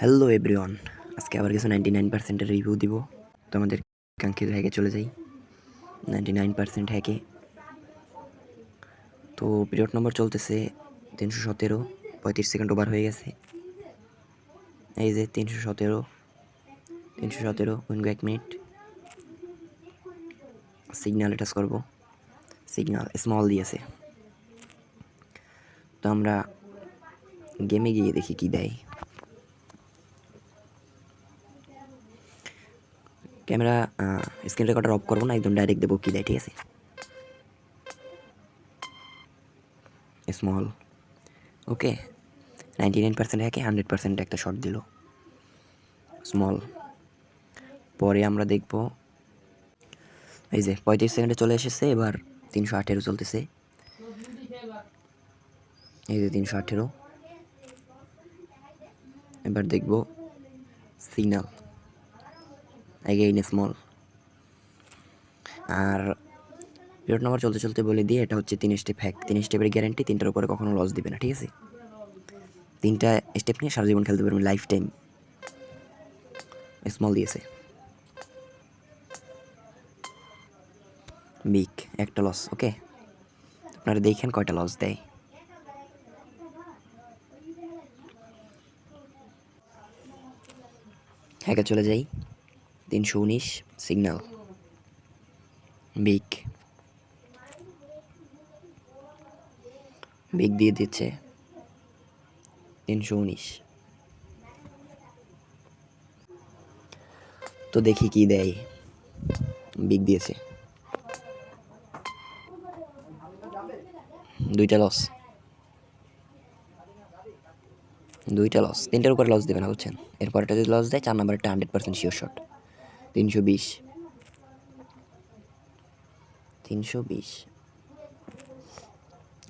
Hello everyone আজকে আবার কিছু নাইনটি নাইন পার্সেন্টের রিভিউ দিব। তো আমাদের কাঙ্ক্ষিত হ্যাকে চলে যাই। নাইনটি নাইন পার্সেন্ট হ্যাকে তো পিরিয়ড নম্বর চলতেছে তিনশো সতেরো। পঁয়ত্রিশ সেকেন্ড ওভার হয়ে গেছে। এই যে তিনশো সতেরো। তিনশো সতেরো উইনগো এক মিনিট সিগন্যাল টাচ করব। সিগনাল স্মল দিয়েছে। তো আমরা গেমে গিয়ে দেখি কি দেয়। ক্যামেরা স্ক্রিন রেকর্ডার অফ করব না, একদম ডাইরেক্ট দেবো, কি দেয়, ঠিক আছে? Small okay ninety nine percent হ্যাকে hundred percent একটা শট দিল। স্মল পরে আমরা দেখব, এই যে পঁয়ত্রিশ সেকেন্ডে চলে এসেছে, এবার তিনশো আঠেরো চলতেছে। এই যে তিনশো আঠেরো। এবার দেখব সিগনাল এগেইন স্মল আর পিরিয়ড নাম্বার চলতে চলতে বলে দিয়ে এটা হচ্ছে তিন স্টেপ হ্যাক তিন স্টেপের গ্যারান্টি তিনটার উপরে কখনো লস দিবে না, ঠিক আছে? তিনটা স্টেপ নিয়ে সারা জীবন খেলতে পারবেন লাইফ টাইম স্মল দিয়েছে। বিগ একটা লস ওকে আপনারা দেখেন কয়টা লস দেয়। হ্যাকে চলে যাই। তিনশো উনিশ সিগন্যাল বিগ বিগ দিয়ে দিচ্ছে। তিনশো উনিশ। তো দেখি কি দেয়। বিগ দিয়েছে। দুইটা লস দুইটা লস তিনটার উপরে লস দেবে না, বুঝছেন? এরপরটা যদি লস দেয়, চার নাম্বারটা হান্ড্রেড পার্সেন্ট শিওর শট তিনশো বিশ। তিনশো বিশ।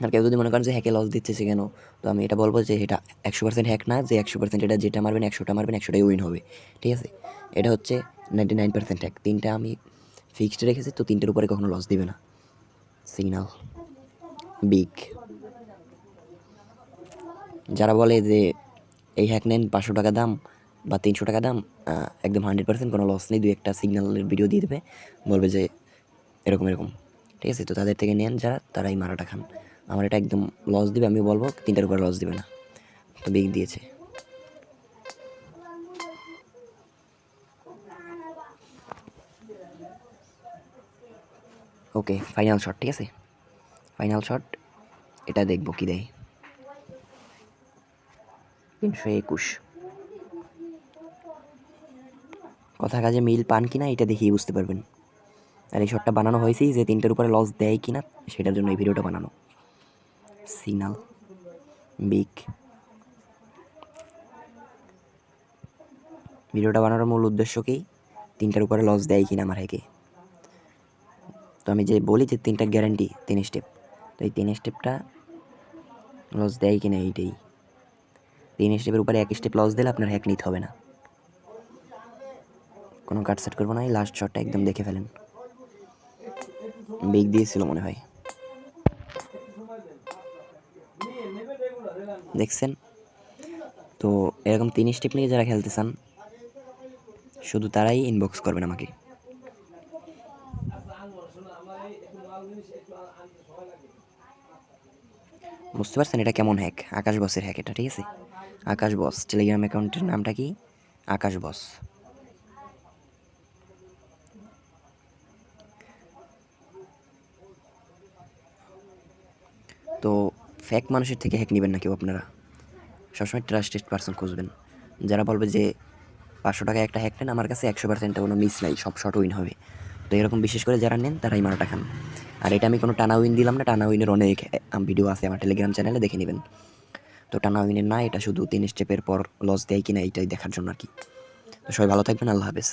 আর কেউ যদি মনে করেন যে হ্যাকে লস দিচ্ছে কেন, তো আমি এটা বলব যে এটা একশো পার্সেন্ট হ্যাক না, যে একশো পার্সেন্ট এটা যেটা মারবেন, একশোটা মারবেন, একশোটাই উইন হবে। ঠিক আছে? এটা হচ্ছে নাইনটি নাইন পার্সেন্ট হ্যাক তিনটা আমি ফিক্সড রেখেছি, তো তিনটের উপরে কখনো লস দিবে না। সিগনাল বিগ যারা বলে যে এই হ্যাক নেন, পাঁচশো টাকা দাম বা তিনশো টাকা দাম একদম হান্ড্রেড পার্সেন্ট কোনো লস নেই, দুই একটা সিগন্যালের ভিডিও দিয়ে দেবে, বলবে যে এরকম এরকম। ঠিক আছে? তো তাদের থেকে নেন যারা তারাই মারাটা খান। আমার এটা একদম লস দিবে, আমি বলব তিনটার উপরে লস দিবে না। তো বিগ দিয়েছে। ওকে ফাইনাল শট ঠিক আছে? ফাইনাল শট এটা দেখব কি দেয়। তিনশো একুশ। কথা কাজে মিল পান কিনা, এটা দেখেই বুঝতে পারবেন। আর এই শটটা বানানো হয়েছেই যে তিনটার উপরে লস দেয় কিনা, সেটার জন্য এই ভিডিওটা বানানো। সিনাল বিগ ভিডিওটা বানানোর মূল উদ্দেশ্য কি? তিনটার উপরে লস দেয় কিনা আমার হেকে তো আমি যে বলি যে তিনটা গ্যারান্টি তিন স্টেপ তো এই তিন স্টেপটা লস দেয় কিনা এইটাই। তিন স্টেপের উপরে এক স্টেপ লস দিলে আপনার হ্যাক নিতে হবে না। কোনো কাট সেট করব না, এই লাস্ট শটটা একদম দেখে ফেলেন। বেগ দিয়েছিল মনে হয়। দেখছেন? তো এরকম তিন স্টেপ নিয়ে যারা খেলতে চান, শুধু তারাই ইনবক্স করবেন আমাকে। বুঝতে পারছেন এটা কেমন হ্যাক আকাশ বসের হ্যাক এটা, ঠিক আছে? আকাশ বস টেলিগ্রাম অ্যাকাউন্টের নামটা কি? আকাশ বস তো ফ্যাক মানুষের থেকে হ্যাক নেবেন না কেউ আপনারা। সবসময় ট্রাস্টেড পার্সন খুঁজবেন। যারা বলবে যে, পাঁচশো টাকা একটা হ্যাক নেন, আমার কাছে একশো পার্সেন্ট কোনো মিস নাই, সব শর্ট উইন হবে। তো এরকম বিশেষ করে যারা নেন, তারাই মারাটা খান। আর এটা আমি কোনো টানা উইন দিলাম না, টানা উইনের অনেক ভিডিও আছে আমার টেলিগ্রাম চ্যানেলে দেখে নেবেন। তো টানা উইনের না, এটা শুধু তিন স্টেপের পর লস দেয় কিনা, এইটাই দেখার জন্য আর কি। তো সবাই ভালো থাকবেন, আল্লাহ হাফেজ।